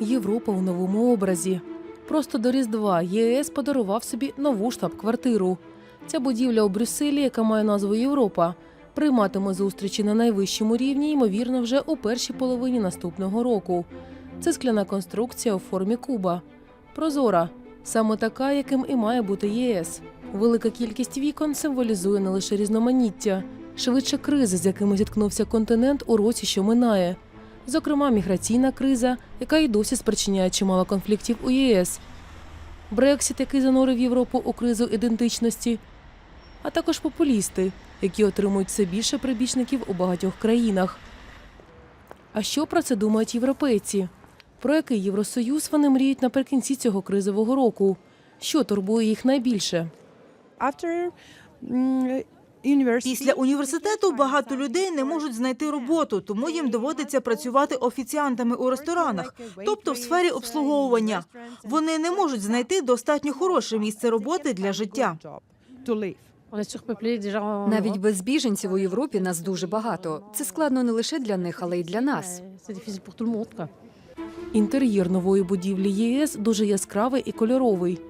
Європа у новому образі. Просто до Різдва ЄС подарував собі нову штаб-квартиру. Ця будівля у Брюсселі, яка має назву Європа, прийматиме зустрічі на найвищому рівні, ймовірно, вже у першій половині наступного року. Це скляна конструкція у формі куба. Прозора, саме така, яким і має бути ЄС. Велика кількість вікон символізує не лише різноманіття, швидше кризи, з якими зіткнувся континент у році, що минає. Зокрема, міграційна криза, яка й досі спричиняє чимало конфліктів у ЄС, Брексіт, який занурив Європу у кризу ідентичності, а також популісти, які отримують все більше прибічників у багатьох країнах. А що про це думають європейці? Про який Євросоюз вони мріють наприкінці цього кризового року? Що турбує їх найбільше? Після університету багато людей не можуть знайти роботу, тому їм доводиться працювати офіціантами у ресторанах, тобто в сфері обслуговування. Вони не можуть знайти достатньо хороше місце роботи для життя. Навіть без біженців у Європі нас дуже багато. Це складно не лише для них, але й для нас. Інтер'єр нової будівлі ЄС дуже яскравий і кольоровий.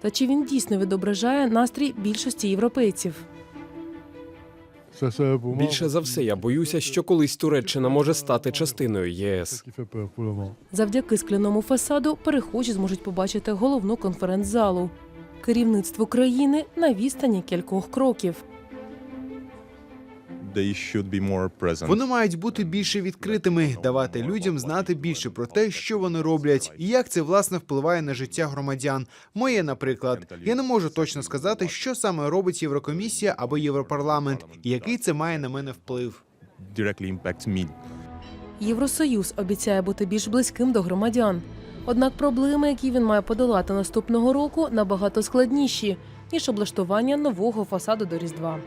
Та чи він дійсно відображає настрій більшості європейців? Більше за все, я боюся, що колись Туреччина може стати частиною ЄС. Завдяки скляному фасаду перехожі зможуть побачити головну конференц-залу. Керівництво країни на відстані кількох кроків. Вони мають бути більше відкритими, давати людям знати більше про те, що вони роблять, і як це власне впливає на життя громадян. Моє, наприклад, я не можу точно сказати, що саме робить Єврокомісія або Європарламент, і який це має на мене вплив. Євросоюз обіцяє бути більш близьким до громадян. Однак проблеми, які він має подолати наступного року, набагато складніші ніж облаштування нового фасаду до Різдва.